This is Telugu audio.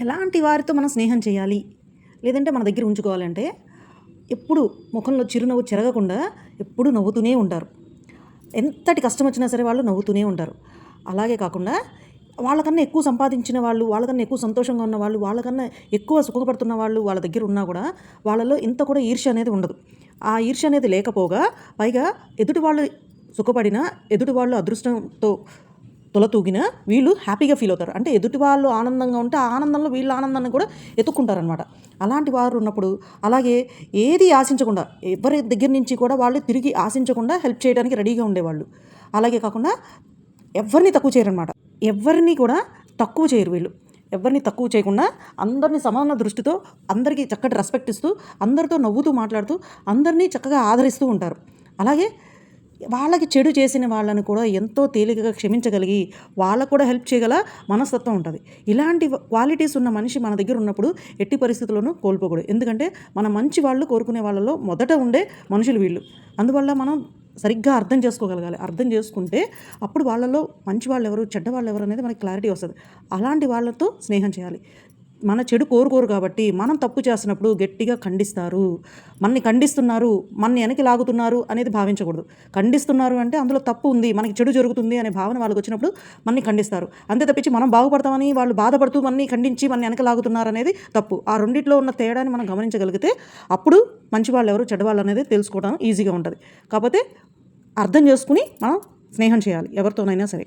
ఎలాంటి వారితో మనం స్నేహం చేయాలి? లేదంటే మన దగ్గర ఉంచుకోవాలంటే ఎప్పుడు ముఖంలో చిరునవ్వు చెరగకుండా ఎప్పుడు నవ్వుతూనే ఉంటారు. ఎంతటి కష్టం వచ్చినా సరే వాళ్ళు నవ్వుతూనే ఉంటారు. అలాగే కాకుండా వాళ్ళకన్నా ఎక్కువ సంపాదించిన వాళ్ళు వాళ్ళకన్నా ఎక్కువ సంతోషంగా ఉన్న వాళ్ళు వాళ్ళకన్నా ఎక్కువ సుఖపడుతున్న వాళ్ళు వాళ్ళ దగ్గర ఉన్నా కూడా వాళ్ళలో ఇంత కూడా ఈర్ష్య అనేది ఉండదు. ఆ ఈర్ష్య అనేది లేకపోగా పైగా ఎదుటి వాళ్ళు సుఖపడినా ఎదుటి వాళ్ళు అదృష్టంతో తొలతూగిన వీళ్ళు హ్యాపీగా ఫీల్ అవుతారు. అంటే ఎదుటి వాళ్ళు ఆనందంగా ఉంటే ఆ ఆనందంలో వీళ్ళ ఆనందాన్ని కూడా ఎత్తుక్కుంటారనమాట అలాంటి వారు ఉన్నప్పుడు అలాగే ఏది ఆశించకుండా ఎవరి దగ్గర నుంచి కూడా వాళ్ళు తిరిగి ఆశించకుండా హెల్ప్ చేయడానికి రెడీగా ఉండేవాళ్ళు. అలాగే కాకుండా ఎవరిని తక్కువ చేయరనమాట ఎవరిని కూడా తక్కువ చేయరు వీళ్ళు. ఎవరిని తక్కువ చేయకుండా అందరినీ సమాన దృష్టితో అందరికీ చక్కటి రెస్పెక్ట్ ఇస్తూ అందరితో నవ్వుతూ మాట్లాడుతూ అందరినీ చక్కగా ఆదరిస్తూ ఉంటారు. అలాగే వాళ్ళకి చెడు చేసిన వాళ్ళని కూడా ఎంతో తేలికగా క్షమించగలిగి వాళ్ళకు కూడా హెల్ప్ చేయగల మనస్తత్వం ఉంటుంది. ఇలాంటి క్వాలిటీస్ ఉన్న మనిషి మన దగ్గర ఉన్నప్పుడు ఎట్టి పరిస్థితుల్లోనూ కోల్పోకూడదు. ఎందుకంటే మన మంచి వాళ్ళు కోరుకునే వాళ్ళలో మొదట ఉండే మనుషులు వీళ్ళు. అందువల్ల మనం సరిగ్గా అర్థం చేసుకోగలగాలి. అర్థం చేసుకుంటే అప్పుడు వాళ్ళలో మంచి వాళ్ళు ఎవరు చెడ్డ వాళ్ళు ఎవరు అనేది మనకి క్లారిటీ వస్తుంది. అలాంటి వాళ్ళతో స్నేహం చేయాలి. మన చెడు కోరుకోరు కాబట్టి మనం తప్పు చేస్తున్నప్పుడు గట్టిగా ఖండిస్తారు. మనని ఖండిస్తున్నారు మనని వెనక్కి లాగుతున్నారు అనేది భావించకూడదు. ఖండిస్తున్నారు అంటే అందులో తప్పు ఉంది మనకి చెడు జరుగుతుంది అనే భావన వాళ్ళకి వచ్చినప్పుడు మనని ఖండిస్తారు. అంతే తప్పించి మనం బాగుపడతామని వాళ్ళు బాధపడుతూ మనని ఖండించి మన వెనక లాగుతున్నారు అనేది తప్పు. ఆ రెండిట్లో ఉన్న తేడాని మనం గమనించగలిగితే అప్పుడు మంచి వాళ్ళు ఎవరు చెడ్డవాళ్ళు అనేది తెలుసుకోవడం ఈజీగా ఉంటుంది. కాకపోతే అర్థం చేసుకుని మనం స్నేహం చేయాలి ఎవరితోనైనా సరే.